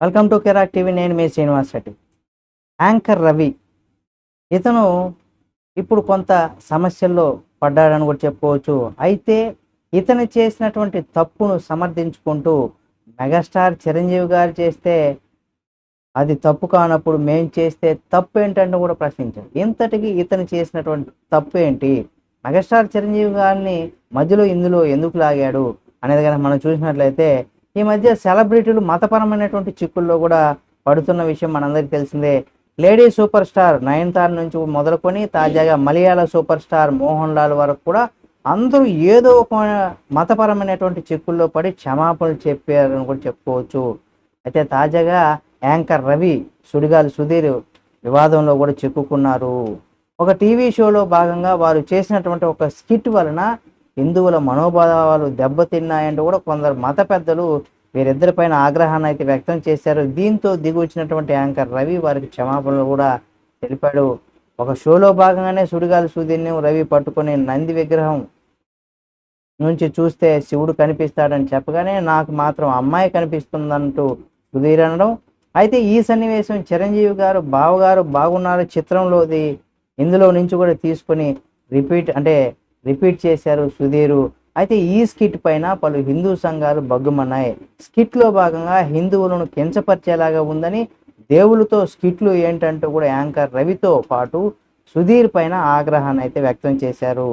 Welcome to కెరాక్ TV నేను మీ శ్రీనివాస్ రెడ్డి. యాంకర్ రవి ఇతను ఇప్పుడు కొంత సమస్యల్లో పడ్డాడని కూడా చెప్పుకోవచ్చు. అయితే ఇతను చేసినటువంటి తప్పును సమర్థించుకుంటూ మెగాస్టార్ చిరంజీవి గారు చేస్తే అది తప్పు కానప్పుడు మేము చేస్తే తప్పు ఏంటంటే కూడా ప్రశ్నించారు ఇంతటికి ఇతను చేసినటువంటి తప్పు ఏంటి? మెగాస్టార్ చిరంజీవి గారిని మధ్యలో ఇందులో ఎందుకు లాగాడు? అనేది కనుక మనం చూసినట్లయితే ఈ మధ్య సెలబ్రిటీలు మతపరమైనటువంటి చిక్కుల్లో కూడా పడుతున్న విషయం మనందరికీ తెలిసిందే. లేడీ సూపర్ స్టార్ నయనతార నుంచి మొదలుకొని తాజాగా మలయాళ సూపర్ స్టార్ మోహన్ లాల్ వరకు కూడా అందరూ ఏదో ఒక మతపరమైనటువంటి చిక్కుల్లో పడి క్షమాపణలు చెప్పారని కూడా చెప్పుకోవచ్చు. అయితే తాజాగా యాంకర్ రవి సుడిగాలి సుధీర్ వివాదంలో కూడా చిక్కుకున్నారు. ఒక టీవీ షోలో భాగంగా వారు చేసినటువంటి ఒక స్కిట్ వలన హిందువుల మనోభావాలు దెబ్బతిన్నాయంటూ కూడా కొందరు మత పెద్దలు వీరిద్దరిపైన ఆగ్రహాన్ని అయితే వ్యక్తం చేశారు. దీంతో దిగి వచ్చినటువంటి యాంకర్ రవి వారికి క్షమాపణలు కూడా తెలిపాడు. ఒక షోలో భాగంగానే సుడిగాలి సుధీర్ని రవి పట్టుకుని నంది విగ్రహం నుంచి చూస్తే శివుడు కనిపిస్తాడని చెప్పగానే నాకు మాత్రం అమ్మాయి కనిపిస్తుందంటూ సుధీర్ అనడం. అయితే ఈ సన్నివేశం చిరంజీవి గారు బావగారు బాగున్నారు చిత్రంలోది ఇందులో నుంచి కూడా తీసుకొని రిపీట్ అంటే రిపీట్ చేశారు సుధీరు. అయితే ఈ స్కిట్ పైన పలు హిందూ సంఘాలు బగ్గుమన్నాయి స్కిట్లో భాగంగా హిందువులను కించపరిచేలాగా ఉందని దేవులతో స్కిట్లు ఏంటంటూ కూడా యాంకర్ రవితో పాటు సుధీర్ పైన ఆగ్రహాన్ని అయితే వ్యక్తం చేశారు.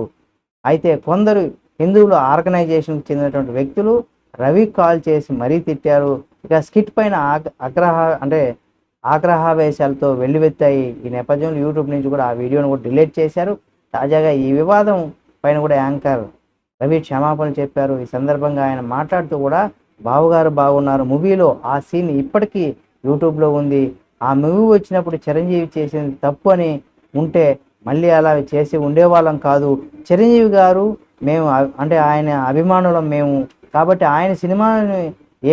అయితే కొందరు హిందువులు ఆర్గనైజేషన్కి చెందినటువంటి వ్యక్తులు రవి కాల్ చేసి మరీ తిట్టారు. ఇక స్కిట్ పైన ఆగ్ ఆగ్రహ అంటే ఆగ్రహావేశాలతో వెల్లువెత్తాయి. ఈ నేపథ్యంలో యూట్యూబ్ నుంచి కూడా ఆ వీడియోను కూడా డిలీట్ చేశారు. తాజాగా ఈ వివాదం పైన కూడా యాంకర్ రవి క్షమాపణ చెప్పారు. ఈ సందర్భంగా ఆయన మాట్లాడుతూ కూడా బావగారు బాగున్నారు. మూవీలో ఆ సీన్ ఇప్పటికీ యూట్యూబ్లో ఉంది. ఆ మూవీ వచ్చినప్పుడు చిరంజీవి చేసింది తప్పు అని ఉంటే మళ్ళీ అలా చేసి ఉండేవాళ్ళం కాదు. చిరంజీవి గారు మేము అంటే ఆయన అభిమానులం మేము. కాబట్టి ఆయన సినిమాని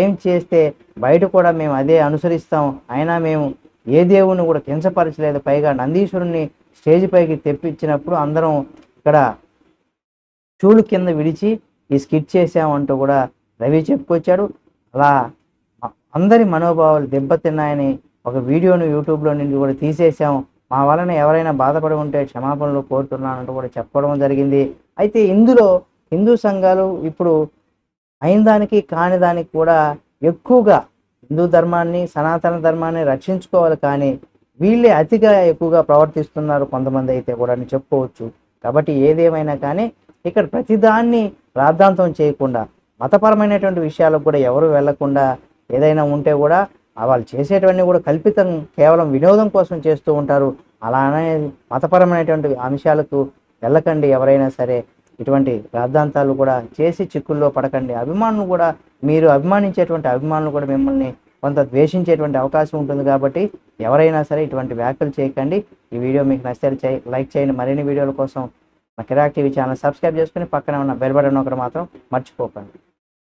ఏం చేస్తే బయట కూడా మేము అదే అనుసరిస్తాం. అయినా మేము ఏ దేవుని కూడా కించపరచలేదు. పైగా నందీశ్వరుణ్ణి స్టేజ్ పైకి తెప్పించినప్పుడు అందరం ఇక్కడ చూలు కింద విడిచి ఈ స్కిట్ చేశామంటూ కూడా రవి చెప్పుకొచ్చాడు. అలా అందరి మనోభావాలు దెబ్బతిన్నాయని ఒక వీడియోను యూట్యూబ్లో నుండి కూడా తీసేసాం మా వలన ఎవరైనా బాధపడి ఉంటే క్షమాపణలు కోరుతున్నానంటూ కూడా చెప్పడం జరిగింది. అయితే ఇందులో హిందూ సంఘాలు ఇప్పుడు అయిన దానికి కాని దానికి కూడా ఎక్కువగా హిందూ ధర్మాన్ని సనాతన ధర్మాన్ని రక్షించుకోవాలి కానీ వీళ్ళే అతిగా ఎక్కువగా ప్రవర్తిస్తున్నారు కొంతమంది అయితే కూడా అని చెప్పుకోవచ్చు. కాబట్టి ఏదేమైనా కానీ ఇక్కడ ప్రతిదాన్ని రాద్ధాంతం చేయకుండా మతపరమైనటువంటి విషయాలకు కూడా ఎవరు వెళ్ళకుండా ఏదైనా ఉంటే కూడా వాళ్ళు చేసేటవన్నీ కూడా కల్పితం కేవలం వినోదం కోసం చేస్తూ ఉంటారు. అలానే మతపరమైనటువంటి అంశాలకు వెళ్ళకండి ఎవరైనా సరే. ఇటువంటి రాద్ధాంతాలు కూడా చేసి చిక్కుల్లో పడకండి. అభిమానులు కూడా మీరు అభిమానించేటువంటి అభిమానులు కూడా మిమ్మల్ని కొంత ద్వేషించేటువంటి అవకాశం ఉంటుంది కాబట్టి ఎవరైనా సరే ఇటువంటి వ్యాఖ్యలు చేయకండి. ఈ వీడియో మీకు నచ్చితే లైక్ చేయండి. మరిన్ని వీడియోల కోసం కిరాక్ టీవీ ఛానల్ సబ్స్క్రైబ్ చేసుకుని పక్కన ఉన్న బెల్ బటన్ ఒకటి మాత్రం మర్చిపోకండి.